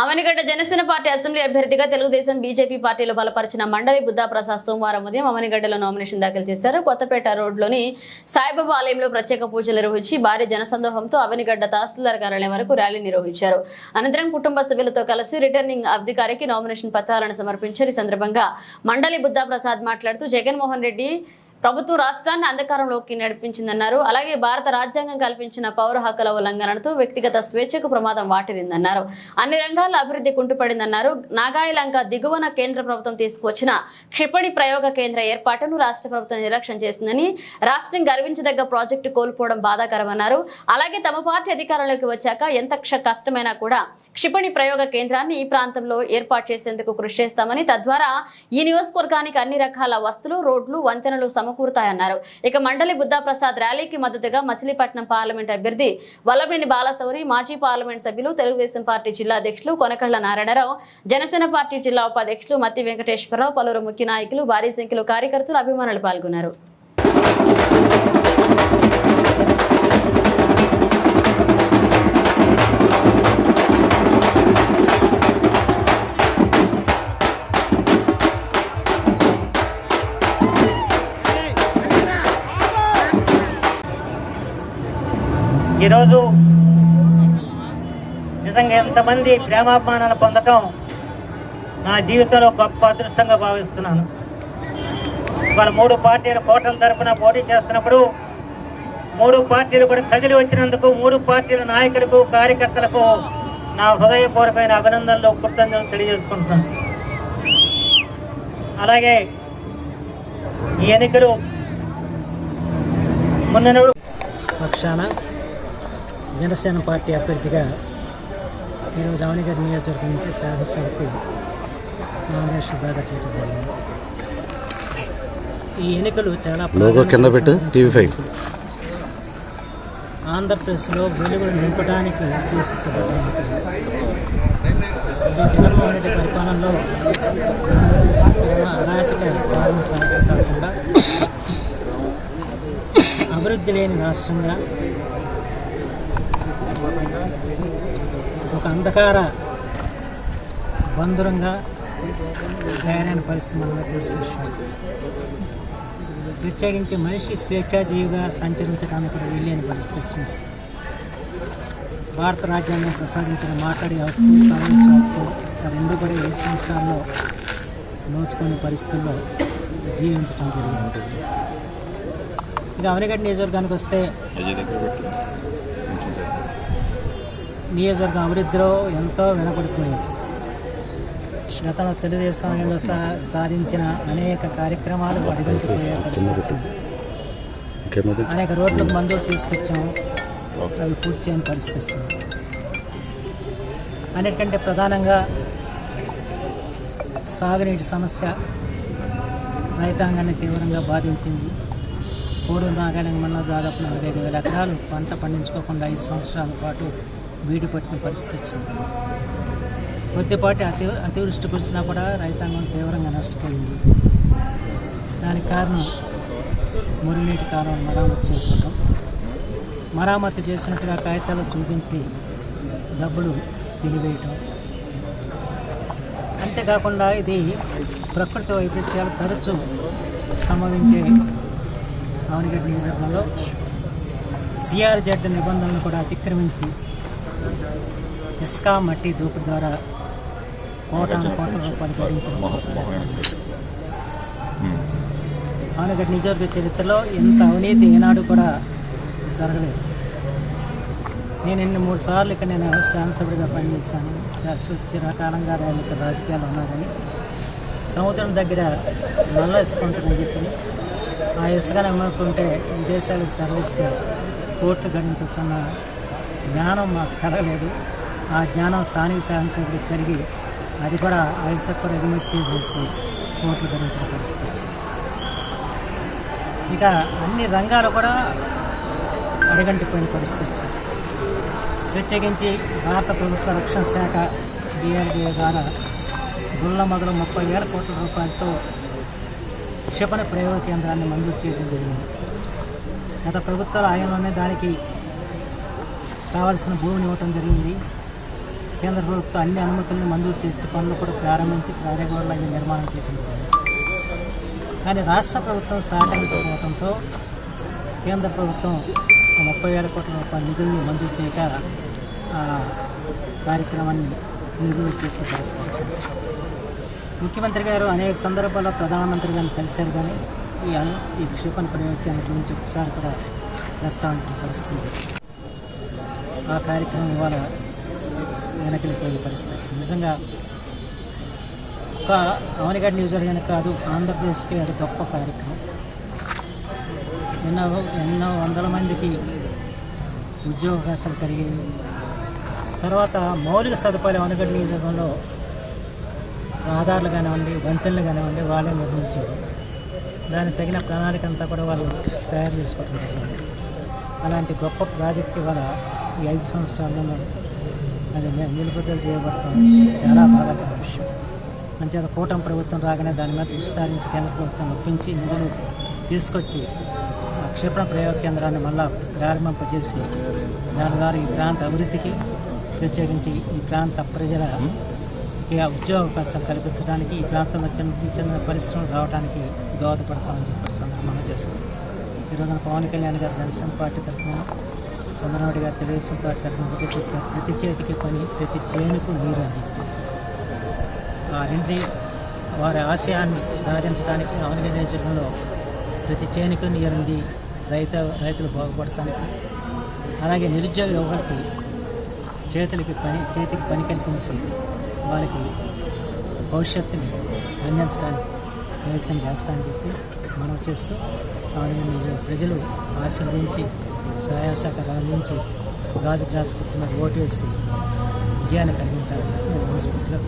Avanigadda Janasena party assembly అభ్యర్థిగా Telugu Desam BJP పార్టీలు బలపరిచిన మండలి బుద్ధాప్రసాద్ సోమవారం ఉదయం అవనిగడ్డలో నామినేషన్ దాఖలు చేశారు. కొత్తపేట రోడ్లోని సాయిబాబా ఆలయంలో ప్రత్యేక పూజలు నిర్వహించి భారీ జనసందోహంతో అవనిగడ్డ తహసీల్దార్ కార్యాలయం వరకు ర్యాలీ నిర్వహించారు. అనంతరం కుటుంబ సభ్యులతో కలిసి రిటర్నింగ్ అధికారికి నామినేషన్ పత్రాలను సమర్పించారు. ఈ సందర్భంగా మండలి బుద్ధాప్రసాద్ మాట్లాడుతూ జగన్మోహన్ రెడ్డి ప్రభుత్వం రాష్ట్రాన్ని అంధకారంలోకి నడిపించిందన్నారు. అలాగే భారత రాజ్యాంగం కల్పించిన పౌర హక్కుల ఉల్లంఘనతో వ్యక్తిగత స్వేచ్ఛకు ప్రమాదం వాటిరిందన్నారు అన్ని రంగాల అభివృద్ధి కుంటుపడిందన్నారు. నాగాయలంక దిగువన కేంద్ర ప్రభుత్వం తీసుకువచ్చిన క్షిపణి ప్రయోగ కేంద్ర ఏర్పాటును రాష్ట్ర ప్రభుత్వం నిర్లక్ష్యం చేసిందని రాష్ట్రం గర్వించదగ్గ ప్రాజెక్టు కోల్పోవడం బాధాకరమన్నారు. అలాగే తమ పార్టీ అధికారంలోకి వచ్చాక ఎంత క్ష- కష్టమైనా కూడా క్షిపణి ప్రయోగ కేంద్రాన్ని ఈ ప్రాంతంలో ఏర్పాటు చేసేందుకు కృషి చేస్తామని తద్వారా ఈ నియోజకవర్గానికి అన్ని రకాల వస్తువులు రోడ్లు వంతెనలు సమకూరుతాయన్నారు. ఇక మండలి బుద్ధా ప్రసాద్ ర్యాలీకి మద్దతుగా మచిలీపట్నం పార్లమెంట్ అభ్యర్థి వల్లభనేని బాలశౌరి మాజీ పార్లమెంట్ సభ్యులు తెలుగుదేశం పార్టీ జిల్లా అధ్యక్షులు కొనకళ్ళ నారాయణరావు జనసేన పార్టీ జిల్లా ఉపాధ్యక్షులు మత్తి వెంకటేశ్వరరావు పలువురు ముఖ్య నాయకులు భారీ సంఖ్యలో కార్యకర్తలు అభిమానులు పాల్గొన్నారు. ఈరోజు నిజంగా ఎంతమంది ప్రేమాభిమానాలు పొందటం నా జీవితంలో గొప్ప అదృష్టంగా భావిస్తున్నాను. వాళ్ళ మూడు పార్టీల కోటల తరఫున పోటీ చేస్తున్నప్పుడు మూడు పార్టీలు కూడా కదిలి వచ్చినందుకు మూడు పార్టీల నాయకులకు కార్యకర్తలకు నా హృదయపూర్వకమైన అభినందనలు కృతజ్ఞతలు తెలియజేసుకుంటున్నాను. అలాగే ఈ ఎన్నికలు మొన్న పక్షాన జనసేన పార్టీ అభ్యర్థిగా ఈరోజు అవనిగడ్డ నియోజకవర్గం నుంచి శాసనసభకు నామినేషన్ దాఖలు చేయడం జరిగింది. ఈ ఎన్నికలు చాలా కింద పెట్టు, ప్రాధాన్యత టీవీ ఫైవ్. ఆంధ్రప్రదేశ్లో వెలుగులు నింపడానికి ఉద్దేశించబడ్డ ఎన్నికలు జగన్మోహన్ రెడ్డి పరిపాలనలో అరాచక పాలన సాగడం కాకుండా అభివృద్ధి లేని రాష్ట్రంగా ఒక అంధకార బంధురంగా తయారైన పరిస్థితి మనకు తెలిసిన విషయం. ప్రత్యేకించి మనిషి స్వేచ్ఛాజీవిగా సంచరించడానికి కూడా వీలేని పరిస్థితి వచ్చింది. భారత రాజ్యాంగం ప్రసాదించిన మాట్లాడే హక్కు సమావేశ హక్కు రెండు కూడా ఏ సంవత్సరాల్లో నోచుకునే పరిస్థితుల్లో జీవించడం జరిగింది. ఇక అవనిగడ్డ నియోజకవర్గానికి వస్తే నియోజకవర్గం అభివృద్ధిలో ఎంతో వెనపడిపోయింది గతంలో తెలుగుదేశం సా సాధించిన అనేక కార్యక్రమాలు అడుగుంటిపోయే పరిస్థితి వచ్చింది. అనేక రోడ్లకు మందులు తీసుకొచ్చాము. అవి పూర్తి చేయని పరిస్థితి వచ్చింది. అన్నిటికంటే ప్రధానంగా సాగునీటి సమస్య రైతాంగాన్ని తీవ్రంగా బాధించింది. కోడు నాగాలంగ మండలం దాదాపు నలభై ఐదు వేల ఎకరాలు పంట పండించుకోకుండా ఐదు సంవత్సరాల పాటు బీడు పట్టిన పరిస్థితి వచ్చింది. కొద్దిపాటి అతి అతివృష్టి కురిసినా కూడా రైతాంగం తీవ్రంగా నష్టపోయింది. దానికి కారణం మురినీటి కాలం మరామతి చేయకపోవడం మరామతి చేసినట్టుగా కాగితాలు చూపించి డబ్బులు తినివేయటం. అంతేకాకుండా ఇది ప్రకృతి వైద్యాలు తరచూ సంభవించే అవనిగడ్డ నియోజకవర్గంలో సిఆర్జెడ్ నిబంధనలను కూడా అతిక్రమించి ఇసుక మట్టి దూకుడు ద్వారా కోటాను కోట్ల రూపాయలు గడించిన అవనిగడ్డ నియోజకవర్గ చరిత్రలో ఇంత అవినీతి ఏనాడు కూడా జరగలేదు. నేను ఎన్ని మూడు సార్లు ఇక్కడ నేను శాసనసభ్యుడిగా పనిచేశాను. చిరకాలంగా నేను ఇక్కడ రాజకీయాలు ఉన్నా కానీ సముద్రం దగ్గర నల్ల ఇసుక ఉంటుందని చెప్పి ఆ ఇసుకని అమ్ముకుంటే విదేశాలకు తరలిస్తే కోర్టు గడించవచ్చన్న జ్ఞానం మాకు కలగలేదు. ఆ జ్ఞానం స్థానిక శాసనసభ్యుడికి కలిగి అది కూడా ఆ ఎగుమతి చేసేసి కోర్టు గడించిన పరిస్థితి. వచ్చింది. ఇక అన్ని రంగాలు కూడా అడగంటిపోయిన పరిస్థితి. వచ్చింది ప్రత్యేకించి భారత ప్రభుత్వ రక్షణ శాఖ డిఆర్డిఏ ద్వారా గుళ్ళ మొదలు ముప్పై వేల కోట్ల రూపాయలతో క్షిపణి ప్రయోగ కేంద్రాన్ని మంజూరు చేయడం జరిగింది. గత ప్రభుత్వాల ఆయనలోనే దానికి కావాల్సిన భూమిని ఇవ్వటం జరిగింది. కేంద్ర ప్రభుత్వం అన్ని అనుమతులను మంజూరు చేసి పనులు కూడా ప్రారంభించి ప్రారంభంలో ఇవి నిర్మాణం చేయడం జరిగింది. కానీ రాష్ట్ర ప్రభుత్వం సహకరించకపోవడంతో కేంద్ర ప్రభుత్వం ముప్పై వేల కోట్ల రూపాయల నిధుల్ని మంజూరు చేయక ఆ కార్యక్రమాన్ని నిలుపుదల చేసే పరిస్థితి వచ్చింది. ముఖ్యమంత్రి గారు అనేక సందర్భాల్లో ప్రధానమంత్రి గారిని కలిశారు కానీ ఈ ఈ క్షిపణి ప్రయోగ కేంద్రం గురించి ఒకసారి కూడా ప్రస్తావించిన పరిస్థితి ఆ కార్యక్రమం ఇవాళ వెనకలిపోయే పరిస్థితి వచ్చింది. నిజంగా ఒక అవనిగడ్ న్యూస్ అడిగిన కాదు ఆంధ్రప్రదేశ్కి అది గొప్ప కార్యక్రమం. ఎన్నో ఎన్నో వందల మందికి ఉద్యోగ అవకాశాలు కలిగాయి తర్వాత మౌలిక సదుపాయాలు అవనిగడ్డ నియోజకవర్గంలో ఆధార్లు కానివ్వండి వంతెనలు కానివ్వండి వాళ్ళే నిర్మించారు. దానికి తగిన ప్రణాళిక అంతా కూడా వాళ్ళు తయారు చేసుకోవడం జరిగింది. అలాంటి గొప్ప ప్రాజెక్టు వల్ల ఈ ఐదు సంవత్సరాల్లో అది నిలుపుదల చేయబడతాం. చాలా బాధాకర విషయం. మంచిగా కూటమి ప్రభుత్వం రాగానే దాని మీద దుస్సారించి కేంద్ర ప్రభుత్వం ఒప్పించి నిధులు తీసుకొచ్చి ఆ క్షిపణ ప్రయోగ కేంద్రాన్ని మళ్ళా ప్రారంభింపజేసి దాని ద్వారా ఈ ప్రాంత అభివృద్ధికి ప్రత్యేకించి ఈ ప్రాంత ప్రజల ఉద్యోగ అవకాశాలు కల్పించడానికి ఈ ప్రాంతంలో చిన్న చిన్న పరిశ్రమలు రావడానికి దోహదపడతామని చెప్పి సందర్భంగా చేస్తుంది ఈరోజున పవన్ కళ్యాణ్ గారు జనసేన పార్టీ తరఫున చంద్రనాడు గారు తెలుగుదేశం పార్టీ తరఫున చెప్పారు ప్రతి చేతికి పని ప్రతి చేనుకు నీరు అని చెప్పి ఆ వారి ఆశయాన్ని సాధించడానికి అవనిగ నియోజకవర్గంలో ప్రతి చేనుకు నీరుంది రైత రైతులు బాగుపడటానికి అలాగే నిరుద్యోగ యువకులకి చేతులకి పని చేతికి పని కల్పించి వారికి భవిష్యత్తుని అందించడానికి ప్రయత్నం చేస్తానని చెప్పి మనం చేస్తూ అవన్నీ ప్రజలు ఆశీర్వదించి సహాయ సహకారాలు అందించి గాజు గ్లాస్ గుర్తున్న ఓటేసి విజయాన్ని కలిగించాలని నేను మనస్ఫూర్తిగా